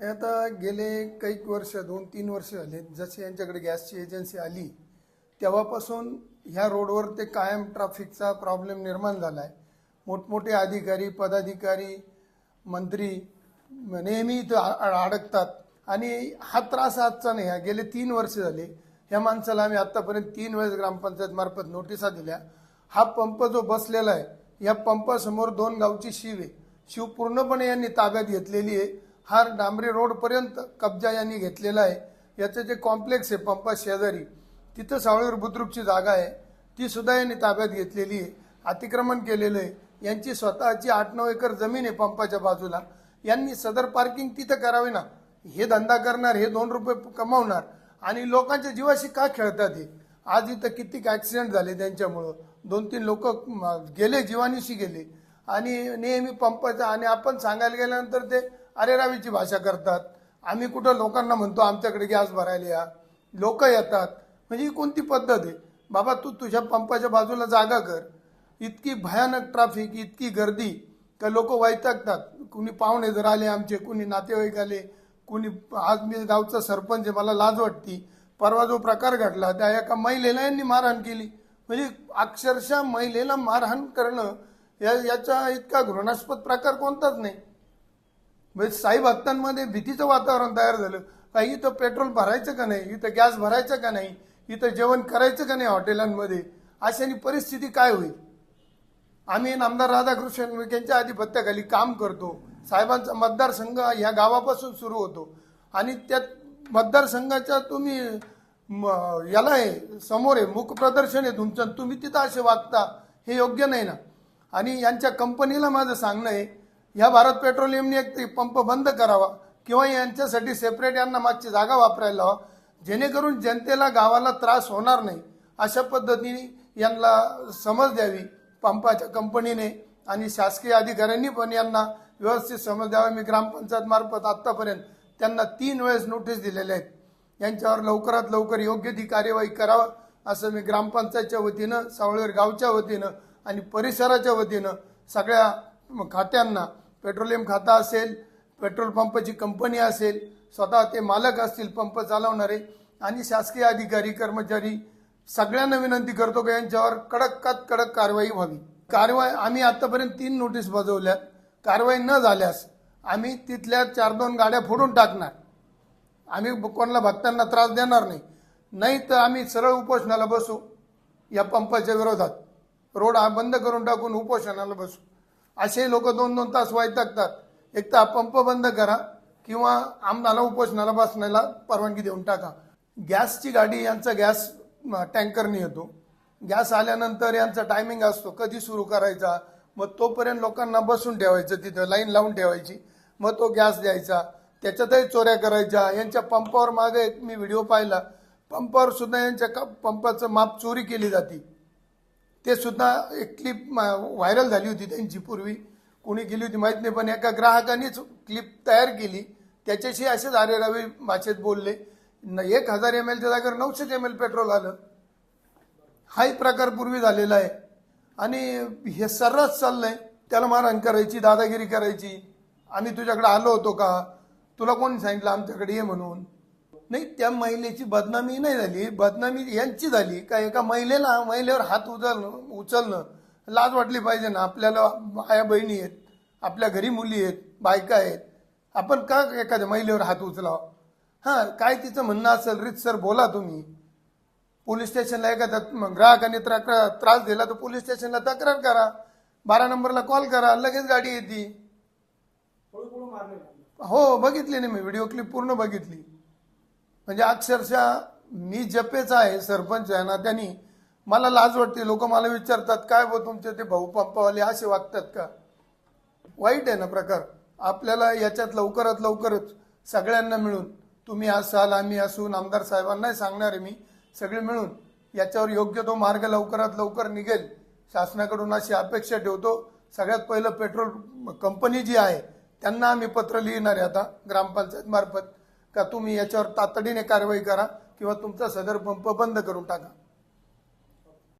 आता गेले काही वर्ष दोन तीन वर्ष झाले जसे यांच्याकडे गॅसची एजन्सी आली तेव्हापासून ह्या रोडवर ते कायम ट्रॅफिकचा प्रॉब्लेम निर्माण झाला आहे मोठमोठे अधिकारी पदाधिकारी मंत्री नेहमी इथं अडकतात. आणि हा त्रास आजचा नाही. हा गेले तीन वर्ष झाले. ह्या माणसाला आम्ही आत्तापर्यंत तीन वेळेस ग्रामपंचायत मार्फत नोटिसा दिल्या. हा पंप जो बसलेला आहे या पंपासमोर दोन गावची शिव आहे. शिव पूर्णपणे यांनी ताब्यात घेतलेली आहे. हा डांबरी रोडपर्यंत कब्जा यांनी घेतलेला आहे. याचं जे कॉम्प्लेक्स आहे पंपा शेजारी तिथं सावळीवर बुद्रुकची जागा आहे. ती सुद्धा यांनी ताब्यात घेतलेली आहे. अतिक्रमण केलेलं आहे. यांची स्वतःची आठ नऊ एकर जमीन आहे पंपाच्या बाजूला. यांनी सदर पार्किंग तिथं करावी ना? हे धंदा करणार हे दोन रुपये कमावणार. आणि लोकांच्या जीवाशी का खेळतात हे? आज इथं किती ॲक्सिडेंट झाले त्यांच्यामुळं? दोन तीन लोक गेले जीवानीशी गेले. आणि नेहमी पंपाचा आणि आपण सांगायला गेल्यानंतर ते अरेरावीची भाषा करतात. आम्ही कुठं लोकांना म्हणतो आमच्याकडे गॅस भरायला या. लोक येतात. म्हणजे ही कोणती पद्धत आहे? बाबा तू तुझ्या पंपाच्या बाजूला जागा कर. इतकी भयानक ट्रॅफिक इतकी गर्दी का लोक वैतागतात. कुणी पाहुणे जर आले आमचे कुणी नातेवाईक आले कुणी आज मी गावचा सरपंच आहे मला लाज वाटती. परवा जो प्रकार घडला त्या एका महिलेला यांनी मारहाण केली. म्हणजे अक्षरशः महिलेला मारहाण करणं या याचा इतका घृणास्पद प्रकार कोणताच नाही. म्हणजे साई भक्तांमध्ये भीतीचं वातावरण तयार झालं. का इथं पेट्रोल भरायचं का नाही? इथं गॅस भरायचं का नाही? इथं जेवण करायचं का नाही हॉटेलांमध्ये? अशाने परिस्थिती काय होईल? आम्ही नामदार राधाकृष्ण विखेंच्या आधिपत्याखाली काम करतो. साहेबांचा मतदारसंघ ह्या गावापासून सुरू होतो. आणि त्या मतदारसंघाच्या तुम्ही याला आहे समोर आहे मुख प्रदर्शन आहे तुमचं. तुम्ही तिथं असे वागता हे योग्य नाही ना. आणि यांच्या कंपनीला माझं सांगणं आहे ह्या भारत पेट्रोलियमने एक पंप बंद करावा किंवा यांच्यासाठी सेपरेट यांना मागची जागा वापरायला हवा जेणेकरून जनतेला गावाला त्रास होणार नाही अशा पद्धतीने यांना समज द्यावी पंपाच्या कंपनीने आणि शासकीय अधिकाऱ्यांनी पण यांना व्यवस्थित समज द्यावा. मी ग्रामपंचायत मार्फत आत्तापर्यंत त्यांना तीन वेळेस नोटीस दिलेल्या आहेत. यांच्यावर लवकरात लवकर योग्य ती कार्यवाही करावा असं मी ग्रामपंचायतच्या वतीनं सावळेर गावच्या वतीनं आणि परिसराच्या वतीनं सगळ्या खात्यांना पेट्रोलियम खाता असेल पेट्रोल पंपची कंपनी असेल स्वतः ते मालक असतील पंप चालवणारे आणि शासकीय अधिकारी कर्मचारी सगळ्यांना विनंती करतो की यांच्यावर कडकात कडक कारवाई व्हावी. कारवाई आम्ही आतापर्यंत तीन नोटीस बजवल्या कारवाई न झाल्यास आम्ही तिथल्या चार दोन गाड्या फोडून टाकणार. आम्ही कोणाला भक्तांना त्रास देणार नाही. नाही तर आम्ही सरळ उपोषणाला बसू या पंपाच्या विरोधात. रोड हा बंद करून टाकून उपोषणाला बसू. असे लोक दोन दोन तास वैतागतात एक तर पंप बंद करा किंवा आमदाला उपोषणाला बसण्याला परवानगी देऊन टाका. गॅसची गाडी यांचा गॅस टँकरने येतो. गॅस आल्यानंतर यांचा टायमिंग असतो कधी सुरू करायचा? मग तोपर्यंत लोकांना बसून ठेवायचं तिथं लाईन लावून ठेवायची. मग तो गॅस द्यायचा. त्याच्यातही चोऱ्या करायच्या. यांच्या पंपावर मागे मी व्हिडिओ पाहिला. पंपावर सुद्धा यांच्या का- पंपाचं माप चोरी केली जाते. ते सुद्धा एक क्लिप व्हायरल झाली होती त्यांची पूर्वी. कोणी केली होती माहीत नाही पण एका ग्राहकानेच क्लिप तयार केली. त्याच्याशी असेच आरे रवी भाषेत बोलले न- एक हजार एम एलच्या जागेवर नऊशे एम एल पेट्रोल आलं. हाही प्रकार पूर्वी झालेला आहे. आणि हे सर्रास चाललंय. त्याला मारहाण करायची दादागिरी करायची. आम्ही तुझ्याकडे आलो होतो का? तुला कोणी सांगितलं आमच्याकडे ये म्हणून? नाही त्या महिलेची बदनामी नाही झाली. बदनामी यांची झाली. का एका महिलेला महिलेवर हात उचलणं उचलणं लाज वाटली पाहिजे ना. आपल्याला आया बहिणी आहेत आपल्या घरी मुली आहेत बायका आहेत. आपण का एखाद्या महिलेवर हात उचलावा? हां काय तिचं म्हणणं असेल रितसर बोला तुम्ही. पोलीस स्टेशनला एखादा ग्राहकाने तक्रार त्रास दिला तर पोलीस स्टेशनला तक्रार करा. बारा नंबरला कॉल करा लगेच गाडी येते. हो बघितली ना मी व्हिडिओ क्लिप पूर्ण बघितली. म्हणजे अक्षरशः मी जपेचा आहे सरपंच आहे ना त्यांनी मला लाज वाटते. लोक मला विचारतात काय बो तुमचे ते भाऊ पंपावाले असे वागतात का? वाईट आहे ना प्रकार. आपल्याला याच्यात लवकरात लवकरच सगळ्यांना मिळून तुम्ही असाल आम्ही असून आमदार साहेबांनाही सांगणार आहे मी सगळे मिळून याच्यावर योग्य तो मार्ग लवकरात लवकर निघेल. शासनाकडून अशी अपेक्षा ठेवतो. सगळ्यात पहिलं पेट्रोल कंपनी जी आहे त्यांना आम्ही पत्र लिहिणार आहे आता ग्रामपंचायत मार्फत. का तुम्ही याच्यावर तातडीने कारवाई करा किंवा तुमचा सदर पंप बंद करून टाका.